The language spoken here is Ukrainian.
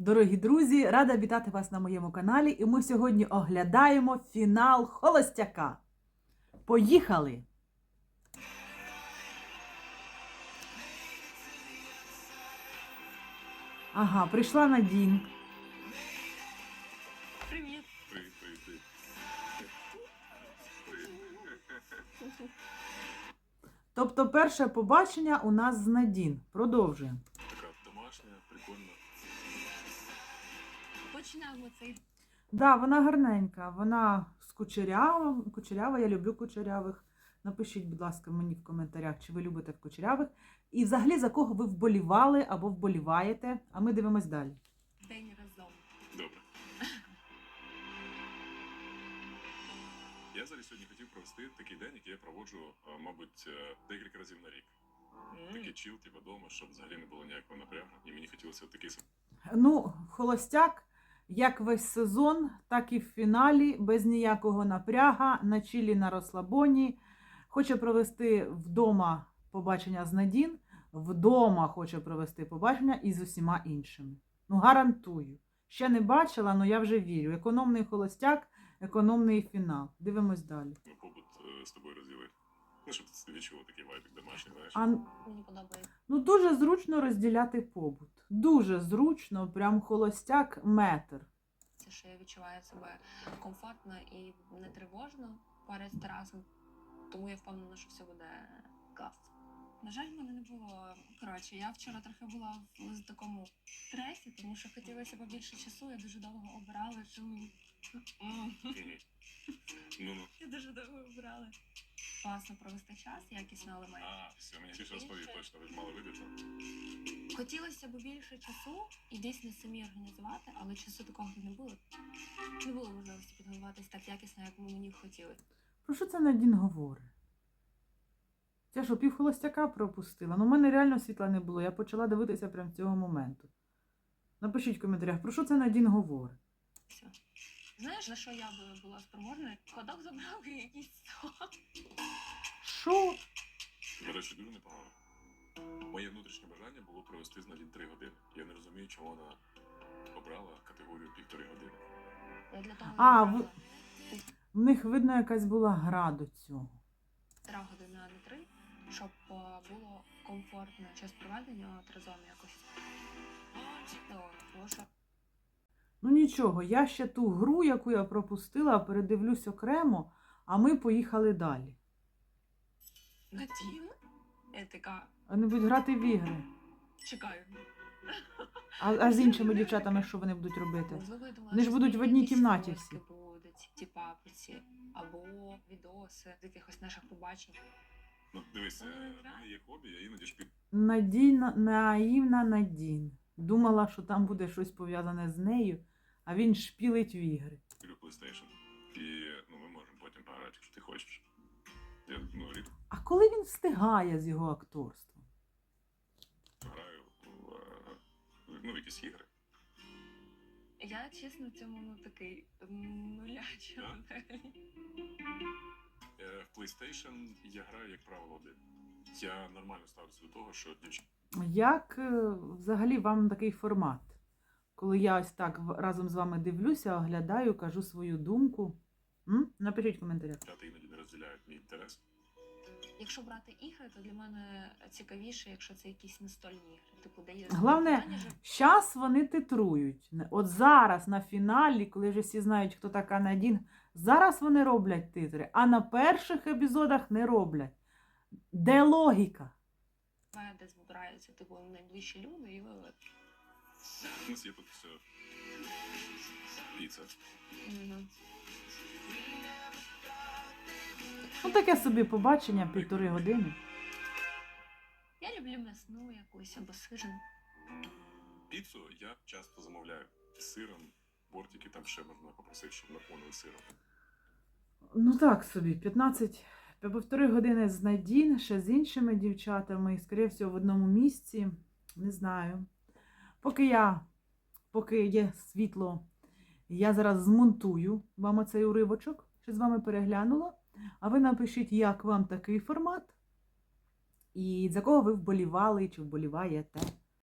Дорогі друзі, рада вітати вас на моєму каналі. І ми сьогодні оглядаємо фінал Холостяка. Поїхали! Ага, прийшла Надін. Привіт. Тобто, перше побачення у нас з Надін. Продовжуємо. Починаємо цей Да, вона гарненька, вона з кучерява, кучерява, я люблю кучерявих. Напишіть, будь ласка, мені в коментарях, чи ви любите кучерявих. І взагалі за кого ви вболівали або вболіваєте. А ми дивимось далі. день разом. Добре. Я зараз сьогодні хотів провести такий день, який я проводжу, мабуть, е, декілька разів на рік. Такий чіл, типу, вдома, щоб взагалі не було ніякого напрягу. І мені хотілося такий сам. Ну, холостяк, як весь сезон, так і в фіналі, без ніякого напряга, на чилі на розслабоні. Хоче провести вдома побачення з Надін, вдома хоче провести побачення і з усіма іншими. Ну, гарантую. Ще не бачила, але я вже вірю. Економний холостяк, економний фінал. Дивимось далі. Побут е, з тобою. Ну, щоб ти відчула такий вайбик домашній, знаєш. А Мені подобається. ну дуже зручно розділяти побут. Дуже зручно, прям холостяк метр. Це що я відчуваю себе комфортно і не тривожно поряд з Тарасом. Тому я впевнена, що все буде клас. На жаль, в мене не було. Коротше, я вчора трохи була в такому стресі, тому що хотілося побільше часу. Я дуже довго обирала, чому. Мгм. Ну, ну. Я дуже довго обирала. Класно провести час, якісно, але має. А, все, мені більше розповів точно, ви ж мали вибір. Хотілося б більше часу і дійсно самі організувати, але часу такого не було. Не було можливості підготуватись так якісно, як ми мені хотіли. Про що це Надін говорить? Це що, пів холостяка пропустила? Ну, в мене реально світла не було. Я почала дивитися прямо з цього моменту. Напишіть в коментарях, про що це Надін говорить? Знаєш, на що я би була спроможна? Ходок забрав і якийсь сок. Що? До речі, дуже непогано. Моє внутрішнє бажання було провести з Надін три години. Я не розумію, чому вона обрала категорію півтори години. Я для того А, ви- В них, видно, якась була гра до цього. півтора години, а не три, щоб е, було комфортно час проведення от разом якось. Ну, тому що Ну нічого, я ще ту гру, яку я пропустила, передивлюсь окремо, а ми поїхали далі. Надін? Я така, Вони будуть грати в ігри. чекаю. А, а з іншими дівчатами що вони будуть робити? Вони ж будуть в одній кімнаті всі. будуть, ті папиці, або відоси з якихось наших побачень. Ну, дивись, е, в мене є хобі, я іноді шпі... Надійна, наївна Надін. Думала, що там буде щось пов'язане з нею, а він шпілить в ігри. Люблю PlayStation. І ну, ми можемо потім пограти, якщо ти хочеш. Я ну, рідко А коли він встигає з його акторством? граю в, е, ну, в якісь ігри. Я чесно в цьому ну такий нулячий. Е, В PlayStation я граю, як правило, один. Я нормально ставлюся до того, що дівчата Як е, взагалі вам такий формат? Коли я ось так разом з вами дивлюся, оглядаю, кажу свою думку. М? Напишіть в коментарях. іноді не розділяють мій інтерес. Якщо брати ігри, то для мене цікавіше, якщо це якісь настольні ігри. Типу, де є Головне, Щас вони титрують. От зараз на фіналі, коли вже всі знають, хто така Надін, зараз вони роблять титри, а на перших епізодах не роблять. Де логіка? Де збираються типу найближчі люди, і ви. У нас є тут все. Піца. Мгм. Ну таке собі побачення півтори години. Я люблю м'ясну якусь або сижену. Піцу я часто замовляю з сиром, бортики там ще можна попросити, щоб наповнили сиром. Ну так собі, 15 півтори години з Надін, ще з іншими дівчатами, і, скоріше всього, в одному місці. Не знаю. Поки я, поки є світло, я зараз змонтую вам оцей уривочок, що з вами переглянула. А ви напишіть, як вам такий формат, і за кого ви вболівали чи вболіваєте.